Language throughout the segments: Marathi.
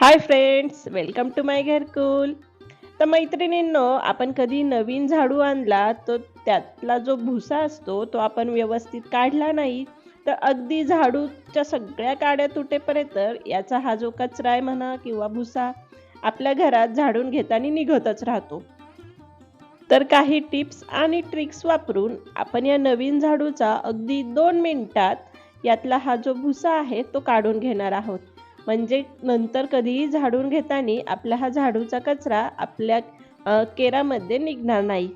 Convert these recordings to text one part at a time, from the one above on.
Hi friends welcome to my Gharkul तर मैत्रिणींनो आपण कधी नवीन झाडू आणला तर त्यातला जो भुसा असतो तो आपण व्यवस्थित काढला नाही. तर अगदी झाडूच्या सगळ्या काड्या तुटेपर्यंत याचा हा जो कचरा आहे म्हणा किंवा भुसा आपल्या घरात झाडून घेताना निघतच राहतो. तर काही टिप्स आणि ट्रिक्स वापरून आपण या नवीन झाडूचा अगदी दोन मिनिटात यातला हा जो भुसा आहे तो काढून घेणार आहोत. म्हणजे नंतर कधीही झाडून घेताना आपला हा झाडूचा कचरा आपल्या केरामध्ये निघणार नाही.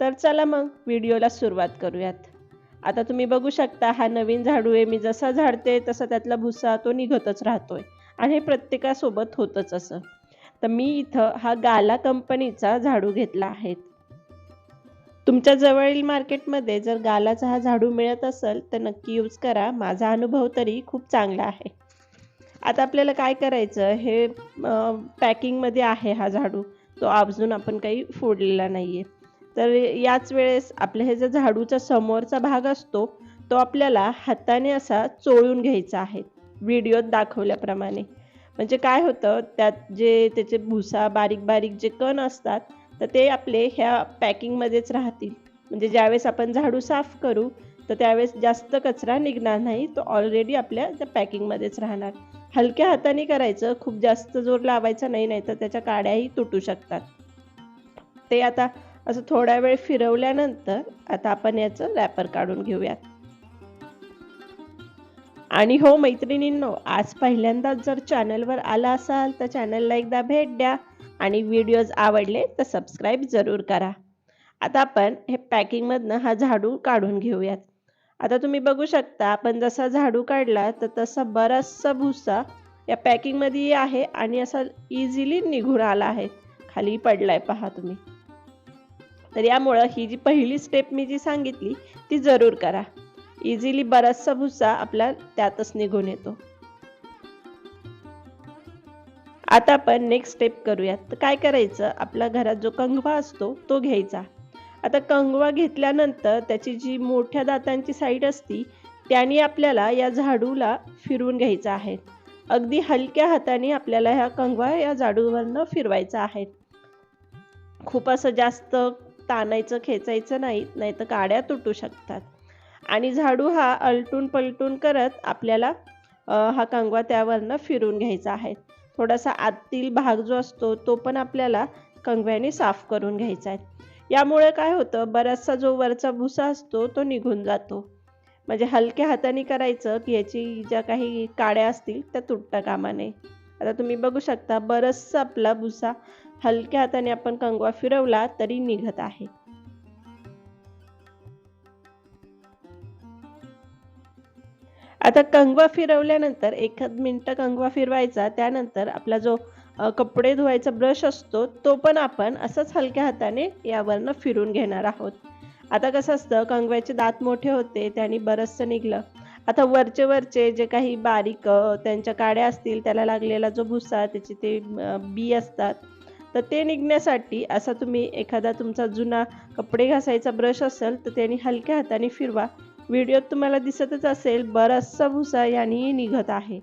तर चला मग व्हिडिओला सुरुवात करूयात. आता तुम्ही बघू शकता हा नवीन झाडू आहे. मी जसा झाडते तसा त्यातला भुसा तो निघतच राहतोय. आणि हे प्रत्येकासोबत होतच असं. तर मी इथं हा गाला कंपनीचा झाडू घेतला आहे. तुमच्या जवळील मार्केटमध्ये जर गालाचा हा झाडू मिळत असेल तर नक्की यूज करा. माझा अनुभव तरी खूप चांगला आहे. आता आपल्याला काय करायचं? हे पॅकिंगमध्ये आहे हा झाडू. तो अजून आपण काही फोडलेला नाही आहे तर याच वेळेस आपल्या हे जे झाडूचा समोरचा भाग असतो तो आपल्याला हाताने असा चोळून घ्यायचा आहे. व्हिडिओत दाखवल्याप्रमाणे. म्हणजे काय होतं त्यात जे त्याचे भुसा बारीक बारीक जे कण असतात तर ते आपले ह्या पॅकिंगमध्येच राहतील. म्हणजे ज्यावेळेस आपण झाडू साफ करू तर त्यावेळेस जास्त कचरा निघणार नाही. तो ऑलरेडी आपल्या त्या पॅकिंगमध्येच राहणार. हलक्या हाताने करायचं खूप जास्त जोर लावायचा नाही नाही तर त्याच्या काड्याही तुटू शकतात. ते आता असं थोडा वेळ फिरवल्यानंतर आता आपण याचं रॅपर काढून घेऊयात. आणि हो मैत्रिणींनो आज पहिल्यांदाच जर चॅनलवर आला असाल तर चॅनलला एकदा भेट द्या आणि व्हिडिओज आवडले तर सबस्क्राईब जरूर करा. आता आपण हे पॅकिंगमधनं हा झाडू काढून घेऊयात. आता तुम्ही बघू शकता आपण जसा झाडू काढला तर तसा बराचसा भुसा या पॅकिंगमध्ये आहे आणि असा इझिली निघून आला आहे. खाली पडलाय पहा तुम्ही. तर यामुळं ही जी पहिली स्टेप मी जी सांगितली ती जरूर करा. इझिली बराचसा भुसा आपला त्यातच निघून येतो. आता आपण नेक्स्ट स्टेप करूयात. तर काय करायचं? आपल्या घरात जो कंगवा असतो तो घ्यायचा. आता कंगवा घेतल्यानंतर त्याची जी मोठ्या दातांची साईड असती त्याने आपल्याला या झाडूला फिरवून घ्यायचं आहे. अगदी हलक्या हाताने आपल्याला ह्या कंगवा या झाडूवरनं फिरवायचा आहे. खूप असं जास्त ताणायचं खेचायचं नाही नाही तर काड्या तुटू शकतात. आणि झाडू हा अलटून पलटून करत आपल्याला हा कंगवा त्यावरनं फिरून घ्यायचा आहे. थोडासा आतील भाग जो असतो तो पण आपल्याला कंगव्याने साफ करून घ्यायचा आहे. यामुळे काय होतं बराचसा जो वरचा भुसा असतो तो निघून जातो. म्हणजे हलक्या हाताने करायचं की ह्याची ज्या काही काड्या असतील त्या तुटता कामा नये आता तुम्ही बघू शकता बरचसा आपला भुसा हलक्या हाताने आपण कंगवा फिरवला तरी निघत आहे. आता कंगवा फिरवल्यानंतर एखाद मिनटं कंगवा फिरवायचा त्यानंतर आपला जो कपडे धुवायचा ब्रश असतो तो पण आपण असंच हलक्या हाताने यावरनं फिरून घेणार आहोत. आता कसं असतं कंगव्याचे दात मोठे होते त्याने बरंचसं निघलं. आता वरचे वरचे जे काही बारीक त्यांच्या काड्या असतील त्याला लागलेला जो भुसा त्याचे ते बी असतात तर ते निघण्यासाठी असा तुम्ही एखादा तुमचा जुना कपडे घासायचा ब्रश असेल तर त्याने हलक्या हाताने फिरवा. व्हिडिओत तुम्हाला दिसतच असेल बराचसा भुसा यानेही निघत आहे.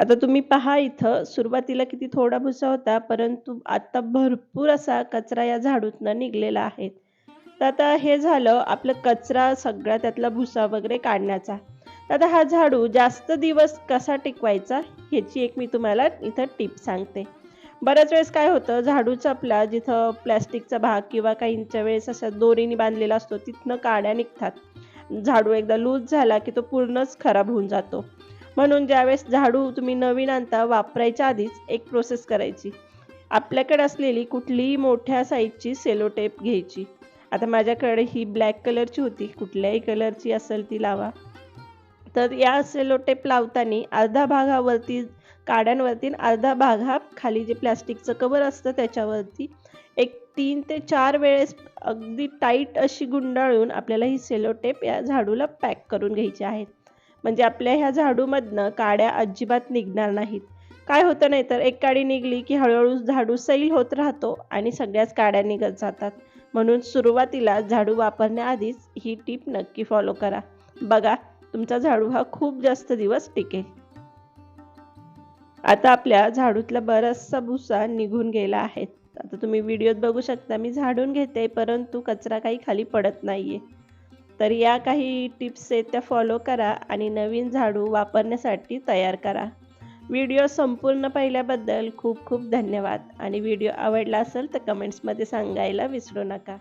आता तुम्ही पहा इथं सुरुवातीला किती थोडा भुसा होता परंतु आता भरपूर असा कचरा या झाडूतनं निघलेला आहे. तर आता हे झालं आपलं कचरा सगळा त्यातला भुसा वगैरे काढण्याचा. तर आता हा झाडू जास्त दिवस कसा टिकवायचा ह्याची एक मी तुम्हाला इथं टिप सांगते. बऱ्याच वेळेस काय होतं झाडूचा आपला जिथं प्लॅस्टिकचा भाग किंवा काहींच्या वेळेस असा दोरीने बांधलेला असतो तिथनं काड्या निघतात. झाडू एकदा लूज झाला की तो पूर्णच खराब होऊन जातो. म्हणून ज्यावेळेस झाडू तुम्ही नवीन आणता वापरायच्या आधीच एक प्रोसेस करायची. आपल्याकडे असलेली कुठलीही मोठ्या साईजची सेलो टेप घ्यायची. आता माझ्याकडे ही ब्लॅक कलरची होती कुठल्याही कलरची असेल ती लावा. तर या सेलो टेप लावताना अर्धा भागावरती काड्यांवरती अर्धा भाग हा खाली जे प्लॅस्टिकचं कवर असतं त्याच्यावरती एक तीन ते चार वेळेस अगदी टाईट अशी गुंडाळून आपल्याला ही सेलो टेप या झाडूला पॅक करून घ्यायची आहेत म्हणजे आपल्या ह्या झाडूमधनं काड्या अजिबात निघणार नाहीत. काय होतं नाही तर एक काडी निघली की हळूहळू झाडू सैल होत राहतो आणि सगळ्याच काड्या निघत जातात. म्हणून सुरुवातीला झाडू वापरण्याआधीच ही टीप नक्की फॉलो करा. बघा तुमचा झाडू हा खूप जास्त दिवस टिकेल. आता आपल्या झाडूतला बराचसा भुसा निघून गेला आहे. आता तुम्ही व्हिडिओत बघू शकता मी झाडून घेते परंतु कचरा काही खाली पडत नाहीये. तर या काही टिप्स आहेत त्या फॉलो करा आणि नवीन झाडू वापरण्यासाठी तयार करा. व्हिडिओ संपूर्ण पाहिल्याबद्दल खूप खूप धन्यवाद. आणि व्हिडिओ आवडला असेल तर कमेंट्समध्ये सांगायला विसरू नका.